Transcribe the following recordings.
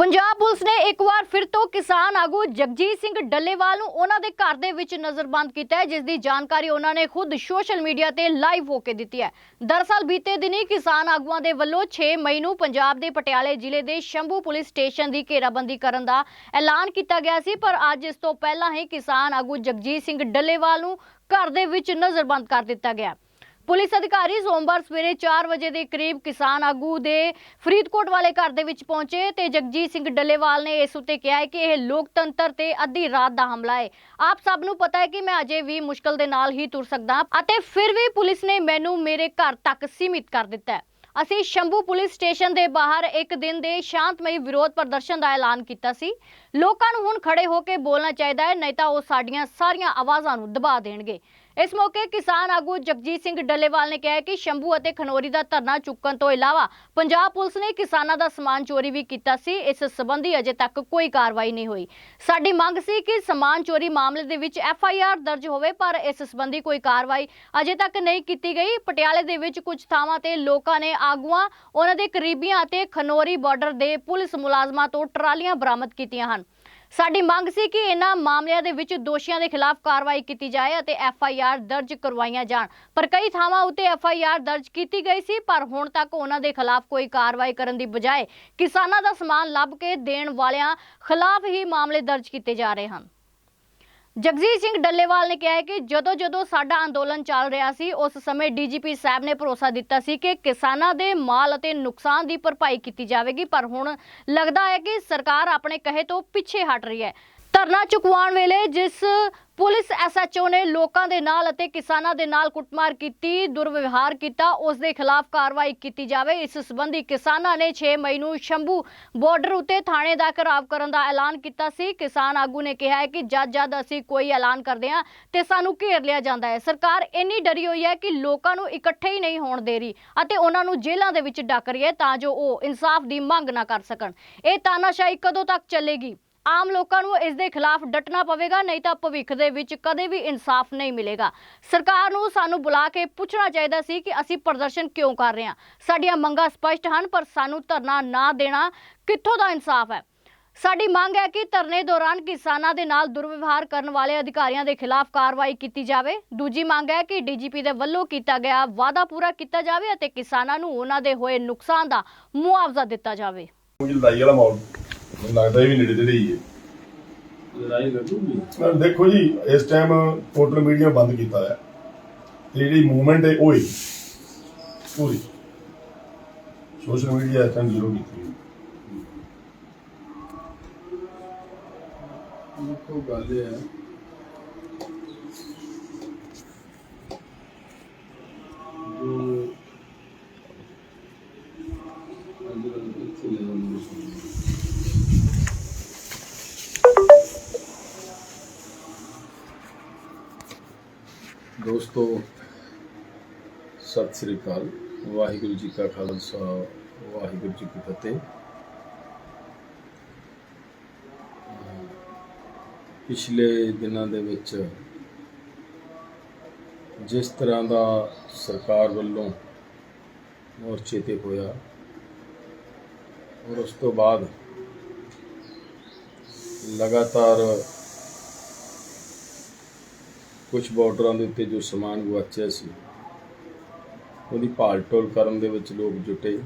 Punjab police ਨੇ ਇੱਕ ਵਾਰ ਫਿਰ ਤੋਂ ਕਿਸਾਨ ਆਗੂ ਜਗਜੀਤ ਸਿੰਘ ਡੱਲੇਵਾਲ ਨੂੰ ਉਹਨਾਂ ਦੇ ਘਰ ਦੇ ਵਿੱਚ ਨਜ਼ਰਬੰਦ ਕੀਤਾ ਹੈ, ਜਿਸ ਦੀ ਜਾਣਕਾਰੀ ਉਹਨਾਂ ਨੇ ਖੁਦ ਸੋਸ਼ਲ ਮੀਡੀਆ ਤੇ ਲਾਈਵ ਹੋ ਕੇ ਦਿੱਤੀ ਹੈ। ਦਰਅਸਲ ਬੀਤੇ ਦਿਨੀ ਕਿਸਾਨ ਆਗੂਆਂ ਦੇ ਵੱਲੋਂ 6 ਮਈ ਨੂੰ ਪੰਜਾਬ ਦੇ ਪਟਿਆਲੇ ਜ਼ਿਲ੍ਹੇ ਦੇ ਸ਼ੰਭੂ ਪੁਲਿਸ ਸਟੇਸ਼ਨ ਦੀ ਘੇਰਾਬੰਦੀ ਕਰਨ ਦਾ ਐਲਾਨ ਕੀਤਾ ਗਿਆ ਸੀ, ਪਰ ਅੱਜ ਇਸ ਤੋਂ ਪਹਿਲਾਂ ਹੀ ਕਿਸਾਨ ਆਗੂ ਜਗਜੀਤ ਸਿੰਘ ਡੱਲੇਵਾਲ ਨੂੰ ਘਰ ਦੇ ਵਿੱਚ ਨਜ਼ਰਬੰਦ ਕਰ ਦਿੱਤਾ ਗਿਆ। ਪੁਲਿਸ ਅਧਿਕਾਰੀ ਸੋਮਵਾਰ ਸਵੇਰੇ 4 ਵਜੇ ਦੇ ਕਰੀਬ ਕਿਸਾਨ ਆਗੂ ਦੇ ਫਰੀਦਕੋਟ ਵਾਲੇ ਘਰ ਦੇ ਵਿੱਚ ਪਹੁੰਚੇ ਤੇ ਜਗਜੀਤ ਸਿੰਘ ਡੱਲੇਵਾਲ ਨੇ ਇਸ ਉੱਤੇ ਕਿਹਾ ਕਿ ਇਹ ਲੋਕਤੰਤਰ ਤੇ ਅੱਧੀ ਰਾਤ ਦਾ ਹਮਲਾ ਹੈ। ਆਪ ਸਭ ਨੂੰ ਪਤਾ ਹੈ ਕਿ ਮੈਂ ਅਜੇ ਵੀ ਮੁਸ਼ਕਲ ਦੇ ਨਾਲ ਹੀ ਤੁਰ ਸਕਦਾ ਅਤੇ ਫਿਰ ਵੀ ਪੁਲਿਸ ਨੇ ਮੈਨੂੰ ਮੇਰੇ ਘਰ ਤੱਕ ਸੀਮਿਤ ਕਰ ਦਿੱਤਾ ਹੈ। ਅਸੀਂ ਸ਼ੰਭੂ ਪੁਲਿਸ ਸਟੇਸ਼ਨ ਦੇ ਬਾਹਰ ਇੱਕ ਦਿਨ ਦੇ ਸ਼ਾਂਤਮਈ ਵਿਰੋਧ ਪ੍ਰਦਰਸ਼ਨ ਦਾ ਐਲਾਨ ਕੀਤਾ ਸੀ। ਲੋਕਾਂ ਨੂੰ ਹੁਣ ਖੜੇ ਹੋ ਕੇ ਬੋਲਣਾ ਚਾਹੀਦਾ ਹੈ, ਨਹੀਂ ਤਾਂ ਉਹ ਸਾਡੀਆਂ ਸਾਰੀਆਂ ਆਵਾਜ਼ਾਂ ਨੂੰ ਦਬਾ ਦੇਣਗੇ। ਇਸ ਮੌਕੇ ਕਿਸਾਨ ਆਗੂ ਜਗਜੀਤ ਸਿੰਘ ਡੱਲੇਵਾਲ ਨੇ ਕਿਹਾ ਕਿ ਸ਼ੰਭੂ ਅਤੇ ਖਨੋਰੀ ਦਾ ਧਰਨਾ ਚੁੱਕਣ ਤੋਂ ਇਲਾਵਾ ਪੰਜਾਬ ਪੁਲਿਸ ਨੇ ਕਿਸਾਨਾਂ ਦਾ ਸਮਾਨ ਚੋਰੀ ਵੀ ਕੀਤਾ ਸੀ, ਇਸ ਸੰਬੰਧੀ ਅਜੇ ਤੱਕ ਕੋਈ ਕਾਰਵਾਈ ਨਹੀਂ ਹੋਈ। ਸਾਡੀ ਮੰਗ ਸੀ ਕਿ ਸਮਾਨ ਚੋਰੀ ਮਾਮਲੇ ਦੇ ਵਿੱਚ ਐਫ ਆਈ ਆਰ ਦਰਜ ਹੋਵੇ, ਪਰ ਇਸ ਸੰਬੰਧੀ ਕੋਈ ਕਾਰਵਾਈ ਅਜੇ ਤੱਕ ਨਹੀਂ ਕੀਤੀ ਗਈ। ਪਟਿਆਲੇ ਦੇ ਵਿੱਚ ਕੁਝ ਥਾਵਾਂ ਤੇ ਲੋਕਾਂ ਨੇ ਆਗੂਆਂ, ਉਹਨਾਂ ਦੇ ਕਰੀਬੀਆਂ ਅਤੇ ਖਨੋਰੀ ਬਾਰਡਰ ਦੇ ਪੁਲਿਸ ਮੁਲਾਜ਼ਮਾਂ ਤੋਂ ਟਰਾਲੀਆਂ ਬਰਾਮਦ ਕੀਤੀਆਂ ਹਨ। ਸਾਡੀ ਮੰਗ ਸੀ ਕਿ ਇਹਨਾਂ ਮਾਮਲਿਆਂ ਦੇ ਵਿੱਚ ਦੋਸ਼ੀਆਂ ਦੇ ਖਿਲਾਫ ਕਾਰਵਾਈ ਕੀਤੀ ਜਾਏ ਅਤੇ ਐਫ ਆਈ ਆਰ ਦਰਜ ਕਰਵਾਈਆਂ ਜਾਣ। ਪਰ ਕਈ ਥਾਵਾਂ ਉੱਤੇ ਐਫ ਆਈ ਆਰ ਦਰਜ ਕੀਤੀ ਗਈ ਸੀ, ਪਰ ਹੁਣ ਤੱਕ ਉਹਨਾਂ ਦੇ ਖਿਲਾਫ ਕੋਈ ਕਾਰਵਾਈ ਕਰਨ ਦੀ ਬਜਾਏ ਕਿਸਾਨਾਂ ਦਾ ਸਮਾਨ ਲੱਭ ਕੇ ਦੇਣ ਵਾਲਿਆਂ ਖਿਲਾਫ ਹੀ ਮਾਮਲੇ ਦਰਜ ਕੀਤੇ ਜਾ ਰਹੇ ਹਨ। ਜਗਜੀਤ ਸਿੰਘ ਡੱਲੇਵਾਲ ਨੇ ਕਿਹਾ ਹੈ ਕਿ ਜਦੋਂ ਜਦੋਂ ਸਾਡਾ ਅੰਦੋਲਨ ਚੱਲ ਰਿਹਾ ਸੀ, ਉਸ ਸਮੇਂ ਡੀਜੀਪੀ ਸਾਹਿਬ ਨੇ ਭਰੋਸਾ ਦਿੱਤਾ ਸੀ ਕਿ ਕਿਸਾਨਾਂ ਦੇ ਮਾਲ ਅਤੇ ਨੁਕਸਾਨ ਦੀ ਭਰਪਾਈ ਕੀਤੀ ਜਾਵੇਗੀ, ਪਰ ਹੁਣ ਲੱਗਦਾ ਹੈ ਕਿ ਸਰਕਾਰ ਆਪਣੇ ਕਹੇ ਤੋਂ ਪਿੱਛੇ ਹਟ ਰਹੀ ਹੈ। ਧਰਨਾ ਚੁਕਵਾਉਣ ਵੇਲੇ ਜਿਸ ਪੁਲਿਸ ਐਸਐਚਓ ਨੇ ਲੋਕਾਂ ਦੇ ਨਾਲ ਅਤੇ ਕਿਸਾਨਾਂ ਦੇ ਨਾਲ ਕੁੱਟਮਾਰ ਕੀਤੀ, ਦੁਰਵਿਵਹਾਰ ਕੀਤਾ, ਉਸ ਦੇ ਖਿਲਾਫ ਕਾਰਵਾਈ ਕੀਤੀ ਜਾਵੇ। ਇਸ ਸੰਬੰਧੀ ਕਿਸਾਨਾਂ ਨੇ 6 ਮਈ ਨੂੰ ਸ਼ੰਭੂ ਬਾਰਡਰ ਉੱਤੇ ਥਾਣੇ ਦਾ ਘਰਾਵ ਕਰਨ ਦਾ ਐਲਾਨ ਕੀਤਾ ਸੀ। ਕਿਸਾਨ ਆਗੂ ਨੇ ਕਿਹਾ ਹੈ ਕਿ ਜਦ ਜਦ ਅਸੀਂ ਕੋਈ ਐਲਾਨ ਕਰਦੇ ਹਾਂ ਤੇ ਸਾਨੂੰ ਘੇਰ ਲਿਆ ਜਾਂਦਾ ਹੈ। ਸਰਕਾਰ ਇੰਨੀ ਡਰੀ ਹੋਈ ਹੈ ਕਿ ਲੋਕਾਂ ਨੂੰ ਇਕੱਠੇ ਹੀ ਨਹੀਂ ਹੋਣ ਦੇ ਰਹੀ ਅਤੇ ਉਹਨਾਂ ਨੂੰ ਜੇਲ੍ਹਾਂ ਦੇ ਵਿੱਚ ਡੱਕ ਰਹੀ ਹੈ ਤਾਂ ਜੋ ਉਹ ਇਨਸਾਫ ਦੀ ਮੰਗ ਨਾ ਕਰ ਸਕਣ। ਇਹ ਤਾਨਾਸ਼ਾਹੀ ਕਦੋਂ ਤੱਕ ਚੱਲੇਗੀ? ਆਮ ਲੋਕਾਂ ਨੂੰ ਇਸ ਦੇ ਖਿਲਾਫ ਡਟਣਾ ਪਵੇਗਾ, ਨਹੀਂ ਤਾਂ ਭਵਿੱਖ ਦੇ ਵਿੱਚ ਕਦੇ ਵੀ ਇਨਸਾਫ ਨਹੀਂ ਮਿਲੇਗਾ। ਸਰਕਾਰ ਨੂੰ ਸਾਨੂੰ ਬੁਲਾ ਕੇ ਪੁੱਛਣਾ ਚਾਹੀਦਾ ਸੀ ਕਿ ਅਸੀਂ ਪ੍ਰਦਰਸ਼ਨ ਕਿਉਂ ਕਰ ਰਹੇ ਹਾਂ। ਸਾਡੀਆਂ ਮੰਗਾਂ ਸਪਸ਼ਟ ਹਨ, ਪਰ ਸਾਨੂੰ ਧਰਨਾ ਨਾ ਦੇਣਾ ਕਿੱਥੋਂ ਦਾ ਇਨਸਾਫ ਹੈ? ਸਾਡੀ ਮੰਗ ਹੈ ਕਿ ਧਰਨੇ ਦੌਰਾਨ ਕਿਸਾਨਾਂ ਦੇ ਨਾਲ ਦੁਰਵਿਵਹਾਰ ਕਰਨ ਵਾਲੇ ਅਧਿਕਾਰੀਆਂ ਦੇ ਖਿਲਾਫ ਕਾਰਵਾਈ ਕੀਤੀ ਜਾਵੇ। ਦੂਜੀ ਮੰਗ ਹੈ ਕਿ ਡੀਜੀਪੀ ਦੇ ਵੱਲੋਂ ਕੀਤਾ ਗਿਆ ਵਾਅਦਾ ਪੂਰਾ ਕੀਤਾ ਜਾਵੇ ਅਤੇ ਕਿਸਾਨਾਂ ਨੂੰ ਉਹਨਾਂ ਦੇ ਹੋਏ ਨੁਕਸਾਨ ਦਾ ਮੁਆਵਜ਼ਾ ਦਿੱਤਾ ਜਾਵੇ। ਮੁਝੇ ਵਾਲਾ ਮਾਹੌਲ। ਮੈਨੂੰ ਲੱਗਦਾ ਇਹ ਵੀ ਨੇੜੇ ਤੇੜੇ ਹੀ ਹੈ। ਲੜਾਈ ਲੱਗੂਗੀ ਪਰ ਦੇਖੋ ਜੀ ਇਸ ਟਾਈਮ ਟੋਟਲ ਮੀਡੀਆ ਬੰਦ ਕੀਤਾ ਹੈ ਤੇ ਜਿਹੜੀ ਮੂਵਮੈਂਟ ਹੈ ਉਹ ਹੀ। ਪੂਰੀ। ਸੋਸ਼ਲ ਮੀਡੀਆ ਇਸ ਟਾਈਮ ਜ਼ੀਰੋ ਕੀਤੀ ਹੋਈ। ਦੇਖੋ ਗੱਲ ਇਹ ਹੈ ਦੋਸਤੋ ਸਤਿ ਸ੍ਰੀ ਅਕਾਲ। ਵਾਹਿਗੁਰੂ ਜੀ ਕਾ ਖਾਲਸਾ, ਵਾਹਿਗੁਰੂ ਜੀ ਕੀ ਫਤਿਹ। ਪਿਛਲੇ ਦਿਨਾਂ ਦੇ ਵਿੱਚ ਜਿਸ ਤਰ੍ਹਾਂ ਦਾ ਸਰਕਾਰ ਵੱਲੋਂ ਮੋਰਚੇ ਤੇ ਹੋਇਆ ਔਰ ਉਸ ਤੋਂ ਬਾਅਦ ਲਗਾਤਾਰ ਕੁਝ ਬਾਰਡਰਾਂ ਦੇ ਉੱਤੇ ਜੋ ਸਮਾਨ ਗੁਆਚਿਆ ਸੀ, ਉਹਦੀ ਭਾਲ ਟੋਲ ਕਰਨ ਦੇ ਵਿੱਚ ਲੋਕ ਜੁਟੇ।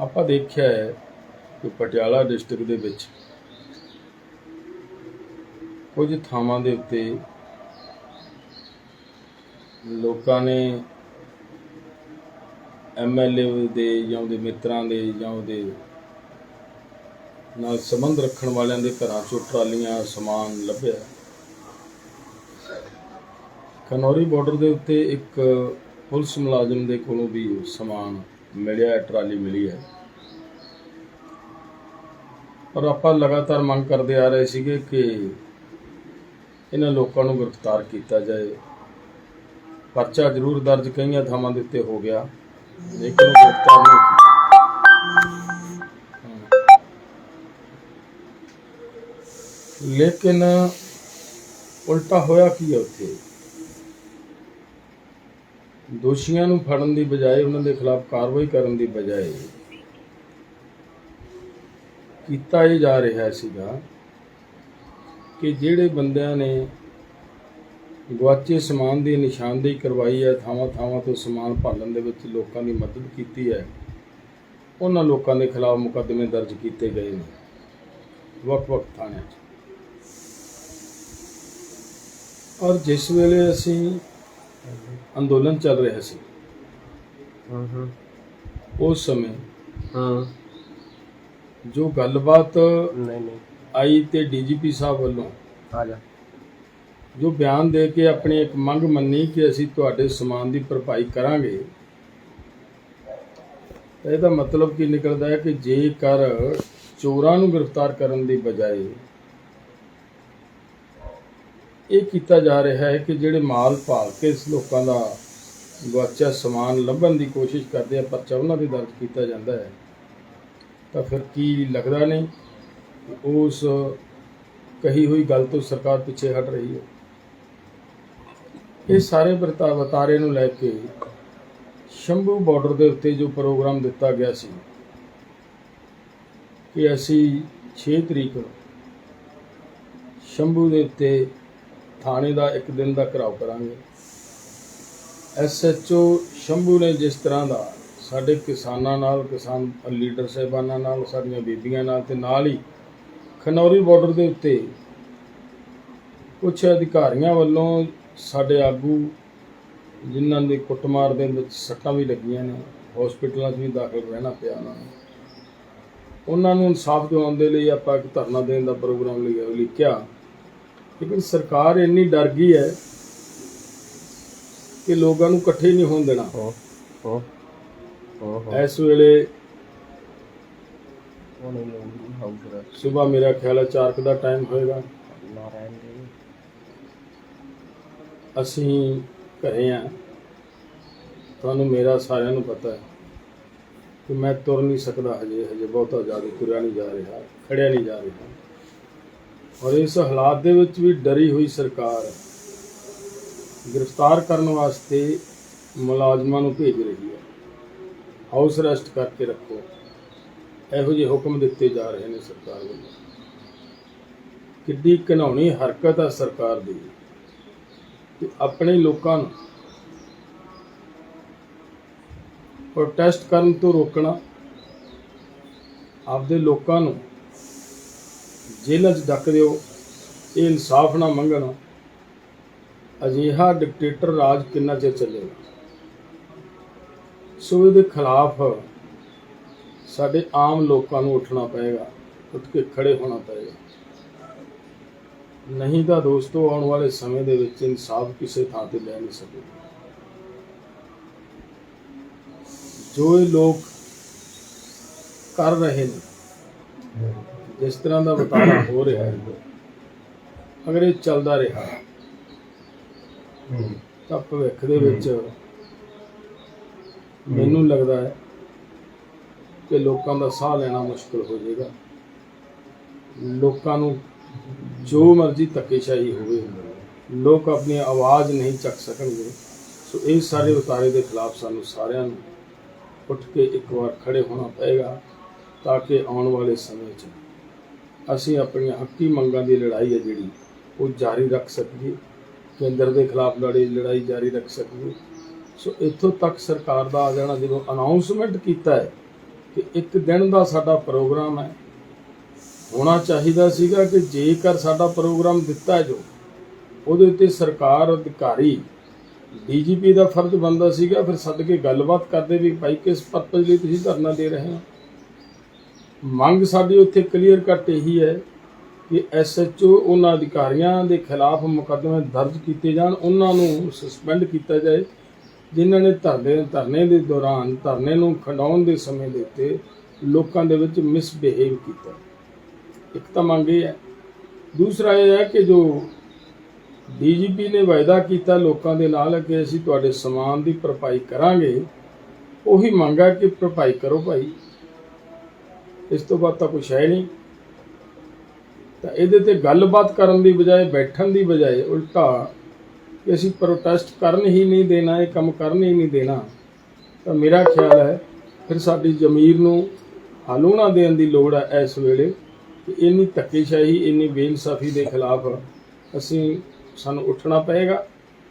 ਆਪਾਂ ਦੇਖਿਆ ਹੈ ਕਿ ਪਟਿਆਲਾ ਡਿਸਟ੍ਰਿਕਟ ਦੇ ਵਿੱਚ ਕੁਝ ਥਾਵਾਂ ਦੇ ਉੱਤੇ ਲੋਕਾਂ ਨੇ ਐਮਐਲਏ ਦੇ ਜਾਂ ਉਹਦੇ ਮਿੱਤਰਾਂ ਦੇ ਜਾਂ ਉਹਦੇ ਨਾਲ ਸੰਬੰਧ ਰੱਖਣ ਵਾਲਿਆਂ ਦੇ ਘਰਾਂ ਚੋਂ ਟਰਾਲੀਆਂ, ਸਮਾਨ ਲੱਭਿਆ। ਕਨੌਰੀ ਬਾਰਡਰ ਦੇ ਉੱਤੇ ਇੱਕ ਪੁਲਿਸ ਮੁਲਾਜ਼ਮ ਦੇ ਕੋਲੋਂ ਵੀ ਸਮਾਨ ਮਿਲਿਆ ਟਰਾਲੀ ਮਿਲੀ ਹੈ। ਪਰ ਆਪਾਂ ਲਗਾਤਾਰ ਮੰਗ ਕਰਦੇ ਆ ਰਹੇ ਸੀਗੇ ਕਿ ਇਹਨਾਂ ਲੋਕਾਂ ਨੂੰ ਗ੍ਰਿਫਤਾਰ ਕੀਤਾ ਜਾਏ। ਪਰਚਾ ਜ਼ਰੂਰ ਦਰਜ ਕਈਆਂ ਥਾਵਾਂ ਦੇ ਉੱਤੇ ਹੋ ਗਿਆ। ਲੇਕਿਨ ਉਹ ਗ੍ਰਿਫਤਾਰ ਨਹੀਂ ਕੀਤਾ। ਲੇਕਿਨ ਉਲਟਾ ਹੋਇਆ ਕੀ ਹੈ ਉੱਥੇ? ਦੋਸ਼ੀਆਂ ਨੂੰ ਫੜਨ ਦੀ ਬਜਾਏ ਉਹਨਾਂ ਦੇ ਖਿਲਾਫ ਕਾਰਵਾਈ ਕਰਨ ਦੀ ਬਜਾਏ ਕੀਤਾ ਇਹ ਜਾ ਰਿਹਾ ਸੀਗਾ ਕਿ ਜਿਹੜੇ ਬੰਦਿਆਂ ਨੇ ਗੁਆਚੇ ਸਮਾਨ ਦੀ ਨਿਸ਼ਾਨਦੇਹੀ ਕਰਵਾਈ ਹੈ, ਥਾਵਾਂ ਥਾਵਾਂ ਤੋਂ ਸਮਾਨ ਭਾਲਣ ਦੇ ਵਿੱਚ ਲੋਕਾਂ ਦੀ ਮਦਦ ਕੀਤੀ ਹੈ, ਉਹਨਾਂ ਲੋਕਾਂ ਦੇ ਖਿਲਾਫ ਮੁਕੱਦਮੇ ਦਰਜ ਕੀਤੇ ਗਏ ਨੇ ਵੱਖ-ਵੱਖ ਥਾਣਿਆਂ 'ਚ। ਔਰ ਜਿਸ ਵੇਲੇ ਅਸੀਂ ਅੰਦੋਲਨ ਚੱਲ ਰਿਹਾ ਸੀ। ਹੂੰ ਹੂੰ ਉਸ ਸਮੇਂ ਹੂੰ। ਜੋ ਗੱਲਬਾਤ ਨਹੀਂ ਨਹੀਂ। ਆਈ ਤੇ ਡੀਜੀਪੀ ਸਾਹਿਬ ਵੱਲੋਂ ਆ ਜਾ। ਜੋ ਬਿਆਨ ਦੇ ਕੇ ਆਪਣੀ ਇੱਕ ਮੰਗ ਮੰਨੀ ਕਿ ਅਸੀਂ ਤੁਹਾਡੇ ਸਮਾਨ ਦੀ ਭਰਪਾਈ ਕਰਾਂਗੇ ਇਹਦਾ ਮਤਲਬ ਕੀ ਨਿਕਲਦਾ ਹੈ ਕਿ ਜੇਕਰ ਚੋਰਾਂ ਨੂੰ ਗ੍ਰਿਫਤਾਰ ਕਰਨ ਦੀ ਬਜਾਏ ਇਹ ਕੀਤਾ ਜਾ ਰਿਹਾ ਹੈ ਕਿ ਜਿਹੜੇ ਮਾਲ ਭਾਲ ਕੇ ਇਸ ਲੋਕਾਂ ਦਾ ਗੁਆਚਿਆ ਸਮਾਨ ਲੱਭਣ ਦੀ ਕੋਸ਼ਿਸ਼ ਕਰਦੇ ਆ, ਪਰਚਾ ਉਹਨਾਂ ਦੇ ਦਰਜ ਕੀਤਾ ਜਾਂਦਾ ਹੈ। ਤਾਂ ਫਿਰ ਕੀ ਲੱਗਦਾ ਨਹੀਂ? ਉਸ ਕਹੀ ਹੋਈ ਗੱਲ ਤੋਂ ਸਰਕਾਰ ਪਿੱਛੇ ਹਟ ਰਹੀ ਹੈ। ਇਹ ਸਾਰੇ ਵਰਤਾ, ਵਤਾਰੇ ਨੂੰ ਲੈ ਕੇ ਸ਼ੰਭੂ ਬਾਰਡਰ ਦੇ ਉੱਤੇ ਜੋ ਪ੍ਰੋਗਰਾਮ ਦਿੱਤਾ ਗਿਆ ਸੀ ਕਿ ਅਸੀਂ 6 ਤਰੀਕ ਸ਼ੰਭੂ ਦੇ ਉੱਤੇ ਥਾਣੇ ਦਾ ਇੱਕ ਦਿਨ ਦਾ ਘਰਾਓ ਕਰਾਂਗੇ। ਐਸਐਚਓ ਸ਼ੰਭੂ ਨੇ ਜਿਸ ਤਰ੍ਹਾਂ ਦਾ ਸਾਡੇ ਕਿਸਾਨਾਂ ਨਾਲ, ਕਿਸਾਨ ਲੀਡਰ ਸਾਹਿਬਾਨਾਂ ਨਾਲ, ਸਾਡੀਆਂ ਬੀਬੀਆਂ ਨਾਲ ਤੇ ਨਾਲ ਹੀ ਖਨੌਰੀ ਬਾਰਡਰ ਦੇ ਉੱਤੇ ਕੁਝ ਅਧਿਕਾਰੀਆਂ ਵੱਲੋਂ ਸਾਡੇ ਆਗੂ, ਜਿਨ੍ਹਾਂ ਦੇ ਕੁੱਟਮਾਰ ਦੇ ਵਿੱਚ ਸੱਟਾਂ ਵੀ ਲੱਗੀਆਂ ਨੇ ਹਸਪੀਟਲਾਂ 'ਚ ਵੀ ਦਾਖਲ ਰਹਿਣਾ ਪਿਆ ਉਹਨਾਂ ਨੂੰ। ਉਹਨਾਂ ਨੂੰ ਇਨਸਾਫ ਦਿਵਾਉਣ ਦੇ ਲਈ ਆਪਾਂ ਇੱਕ ਧਰਨਾ ਦੇਣ ਦਾ ਪ੍ਰੋਗਰਾਮ ਲਿਆ ਲਿਖਿਆ। ਲੇਕਿਨ ਸਰਕਾਰ ਇੰਨੀ ਡਰ ਗਈ ਹੈ ਕਿ ਲੋਕਾਂ ਨੂੰ ਇਕੱਠੇ ਨਹੀਂ ਹੋਣ ਦੇਣਾ। ਹੋ ਹੋ ਹੋ ਹੋ ਇਸ ਵੇਲੇ ਸਵੇਰ ਮੇਰਾ ਖਿਆਲ ਹੈ 4 ਦਾ ਟਾਈਮ ਹੋਏਗਾ। ਅਸੀਂ ਘਰੇ ਆ ਤੁਹਾਨੂੰ ਮੇਰਾ ਸਾਰਿਆਂ ਨੂੰ ਪਤਾ ਹੈ ਕਿ ਮੈਂ ਤੁਰ ਨਹੀਂ ਸਕਦਾ ਹਜੇ ਹਜੇ ਬਹੁਤਾ ਜ਼ਿਆਦਾ ਤੁਰਿਆ ਨਹੀਂ ਜਾ ਰਿਹਾ ਖੜਿਆ ਨਹੀਂ ਜਾ ਰਿਹਾ। ਔਰ ਇਸ ਹਾਲਾਤ ਦੇ ਵਿੱਚ ਵੀ ਡਰੀ ਹੋਈ ਸਰਕਾਰ ਗ੍ਰਿਫਤਾਰ ਕਰਨ ਵਾਸਤੇ ਮੁਲਾਜ਼ਮਾਂ ਨੂੰ ਭੇਜ ਰਹੀ ਹੈ। ਹਾਊਸ ਅਰੈਸਟ ਕਰਕੇ ਰੱਖੋ। ਇਹੋ ਜਿਹੇ ਹੁਕਮ ਦਿੱਤੇ ਜਾ ਰਹੇ ਨੇ ਸਰਕਾਰ ਵੱਲੋਂ। ਕਿੱਡੀ ਘਿਨਾਉਣੀ ਹਰਕਤ ਹੈ ਸਰਕਾਰ ਦੀ। ਕਿ ਆਪਣੇ ਲੋਕਾਂ ਨੂੰ ਪ੍ਰੋਟੈਸਟ ਕਰਨ ਤੋਂ ਰੋਕਣਾ, ਆਪਦੇ ਲੋਕਾਂ ਨੂੰ ਜੇਲ੍ਹਾਂ 'ਚ ਡੱਕ ਦਿਓ, ਇਹ ਇਨਸਾਫ ਨਾ ਮੰਗਣ, ਅਜਿਹਾ ਡਿਕਟੇਟਰ ਰਾਜ ਕਿੰਨਾ ਚਿਰ ਚੱਲੇਗਾ? ਸੋ ਇਹਦੇ ਖਿਲਾਫ ਸਾਡੇ ਆਮ ਲੋਕਾਂ ਨੂੰ ਉੱਠਣਾ ਪਏਗਾ, ਉੱਠ ਕੇ ਖੜੇ ਹੋਣਾ ਪਏਗਾ। ਨਹੀਂ ਤਾਂ ਦੋਸਤੋ, ਆਉਣ ਵਾਲੇ ਸਮੇਂ ਦੇ ਵਿੱਚ ਇਨਸਾਫ ਕਿਸੇ ਥਾਂ ਤੇ ਲੈ ਨਹੀਂ ਸਕੇਗਾ। ਜੋ ਇਹ ਲੋਕ ਕਰ ਰਹੇ ਨੇ ਜਿਸ ਤਰ੍ਹਾਂ ਦਾ ਵਤਾਰਾ ਹੋ ਰਿਹਾ ਹੈ। ਅਗਰ ਇਹ ਚੱਲਦਾ ਰਿਹਾ ਤਾਂ ਭਵਿੱਖ ਦੇ ਵਿੱਚ ਮੈਨੂੰ ਲੱਗਦਾ ਹੈ ਕਿ ਲੋਕਾਂ ਦਾ ਸਾਹ ਲੈਣਾ ਮੁਸ਼ਕਲ ਹੋ ਜਾਏਗਾ। ਲੋਕਾਂ ਨੂੰ ਜੋ ਮਰਜ਼ੀ ਧੱਕੇਸ਼ਾਹੀ ਹੋਵੇ ਲੋਕ ਆਪਣੀ ਆਵਾਜ਼ ਨਹੀਂ ਚੱਕ ਸਕਣਗੇ। ਸੋ ਇਹ ਸਾਰੇ ਉਤਾਰੇ ਦੇ ਖਿਲਾਫ ਸਾਨੂੰ ਸਾਰਿਆਂ ਨੂੰ ਉੱਠ ਕੇ ਇੱਕ ਵਾਰ ਖੜੇ ਹੋਣਾ ਪਏਗਾ ਤਾਂ ਕਿ ਆਉਣ ਵਾਲੇ ਸਮੇਂ 'ਚ ਅਸੀਂ ਆਪਣੀਆਂ ਹੱਕੀ ਮੰਗਾਂ ਦੀ ਲੜਾਈ ਹੈ ਜਿਹੜੀ, ਉਹ ਜਾਰੀ ਰੱਖ ਸਕੀਏ। ਕੇਂਦਰ ਦੇ ਖਿਲਾਫ ਲੜੀ, ਲੜਾਈ ਜਾਰੀ ਰੱਖ ਸਕੀਏ। ਸੋ ਇੱਥੋਂ ਤੱਕ ਸਰਕਾਰ ਦਾ ਆ ਜਾਣਾ, ਜਦੋਂ ਅਨਾਉਂਸਮੈਂਟ ਕੀਤਾ ਹੈ ਕਿ ਇੱਕ ਦਿਨ ਦਾ ਸਾਡਾ ਪ੍ਰੋਗਰਾਮ ਹੈ, ਹੋਣਾ ਚਾਹੀਦਾ ਸੀਗਾ ਕਿ ਜੇਕਰ ਸਾਡਾ ਪ੍ਰੋਗਰਾਮ ਦਿੱਤਾ ਜੋ ਉਹਦੇ ਉੱਤੇ ਸਰਕਾਰ, ਅਧਿਕਾਰੀ, ਡੀਜੀਪੀ ਦਾ ਫਰਜ਼ ਬਣਦਾ ਸੀਗਾ, ਫਿਰ ਸੱਦ ਕੇ ਗੱਲਬਾਤ ਕਰਦੇ ਵੀ ਭਾਈ ਕਿਸ ਪਰਪਸ ਲਈ ਤੁਸੀਂ ਧਰਨਾ ਦੇ ਰਹੇ ਹੋ? ਮੰਗ ਸਾਡੀ ਉੱਥੇ ਕਲੀਅਰ ਕੱਟ ਇਹੀ ਹੈ ਕਿ ਐਸਐਚਓ ਉਹਨਾਂ ਅਧਿਕਾਰੀਆਂ ਦੇ ਖਿਲਾਫ ਮੁਕੱਦਮੇ ਦਰਜ ਕੀਤੇ ਜਾਣ, ਉਹਨਾਂ ਨੂੰ ਸਸਪੈਂਡ ਕੀਤਾ ਜਾਏ, ਜਿਨ੍ਹਾਂ ਨੇ ਧਰਨੇ ਧਰਨੇ ਦੇ ਦੌਰਾਨ ਧਰਨੇ ਨੂੰ ਖੰਡਾਉਣ ਦੇ ਸਮੇਂ ਦੇ ਉੱਤੇ ਲੋਕਾਂ ਦੇ ਵਿੱਚ ਮਿਸਬਿਹੇਵ ਕੀਤਾ। ਇੱਕ ਤਾਂ ਮੰਗ ਇਹ ਹੈ। ਦੂਸਰਾ ਇਹ ਹੈ ਕਿ ਜੋ ਡੀਜੀਪੀ ਨੇ ਵਾਅਦਾ ਕੀਤਾ ਲੋਕਾਂ ਦੇ ਨਾਲ ਕਿ ਅਸੀਂ ਤੁਹਾਡੇ ਸਮਾਨ ਦੀ ਭਰਪਾਈ ਕਰਾਂਗੇ, ਉਹੀ ਮੰਗ ਹੈ ਕਿ ਭਰਪਾਈ ਕਰੋ ਭਾਈ। ਇਸ ਤੋਂ ਬਾਅਦ ਤਾਂ ਕੁਛ ਹੈ ਨਹੀਂ। ਤਾਂ ਇਹਦੇ ਤੇ ਗੱਲਬਾਤ ਕਰਨ ਦੀ ਬਜਾਏ, ਬੈਠਣ ਦੀ ਬਜਾਏ ਉਲਟਾ ਕਿ ਅਸੀਂ ਪ੍ਰੋਟੈਸਟ ਕਰਨ ਹੀ ਨਹੀਂ ਦੇਣਾ, ਇਹ ਕੰਮ ਕਰਨ ਹੀ ਨਹੀਂ ਦੇਣਾ। ਤਾਂ ਮੇਰਾ ਖਿਆਲ ਹੈ, ਫਿਰ ਸਾਡੀ ਜ਼ਮੀਰ ਨੂੰ ਹੱਲ ਉਹਨਾਂ ਦੇਣ ਦੀ ਲੋੜ ਹੈ ਇਸ ਵੇਲੇ ਕਿ ਇੰਨੀ ਧੱਕੇਸ਼ਾਹੀ, ਇੰਨੀ ਬੇਇਨਸਾਫੀ ਦੇ ਖਿਲਾਫ ਅਸੀਂ ਸਾਨੂੰ ਉੱਠਣਾ ਪਏਗਾ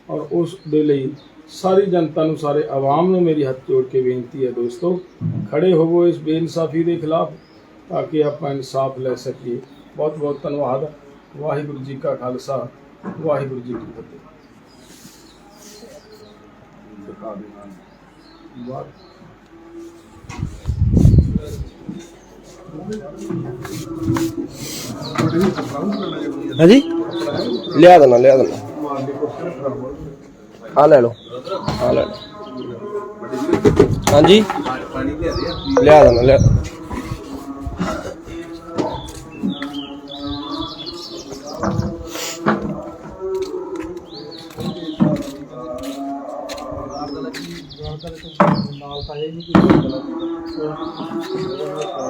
ਔਰ ਉਸ ਦੇ ਲਈ ਸਾਰੀ ਜਨਤਾ ਨੂੰ, ਸਾਰੇ ਆਵਾਮ ਨੂੰ ਮੇਰੀ ਹੱਥ ਜੋੜ ਕੇ ਬੇਨਤੀ ਹੈ ਦੋਸਤੋ, ਖੜੇ ਹੋਵੋ ਇਸ ਬੇਇਨਸਾਫੀ ਦੇ ਖਿਲਾਫ। ਤਾਂ ਕਿ ਆਪਾਂ ਇਨਸਾਫ ਲੈ ਸਕੀਏ। ਬਹੁਤ ਬਹੁਤ ਧੰਨਵਾਦ। ਵਾਹਿਗੁਰੂ ਜੀ ਕਾ ਖਾਲਸਾ, ਵਾਹਿਗੁਰੂ ਜੀ ਕੀ ਫਤਿਹ। ਦਿਖਾ ਦੇਣਾ ਵਾਹ। ਹਾਂਜੀ? ਲਿਆ ਦੇਣਾ ਲਿਆ ਦੇਣਾ। ਆ ਲੈ ਲਓ। ਆ ਲੈ ਲਓ। ਹਾਂਜੀ? ਲਿਆ ਦੇਣਾ, ਲਿਆ Usahanya 个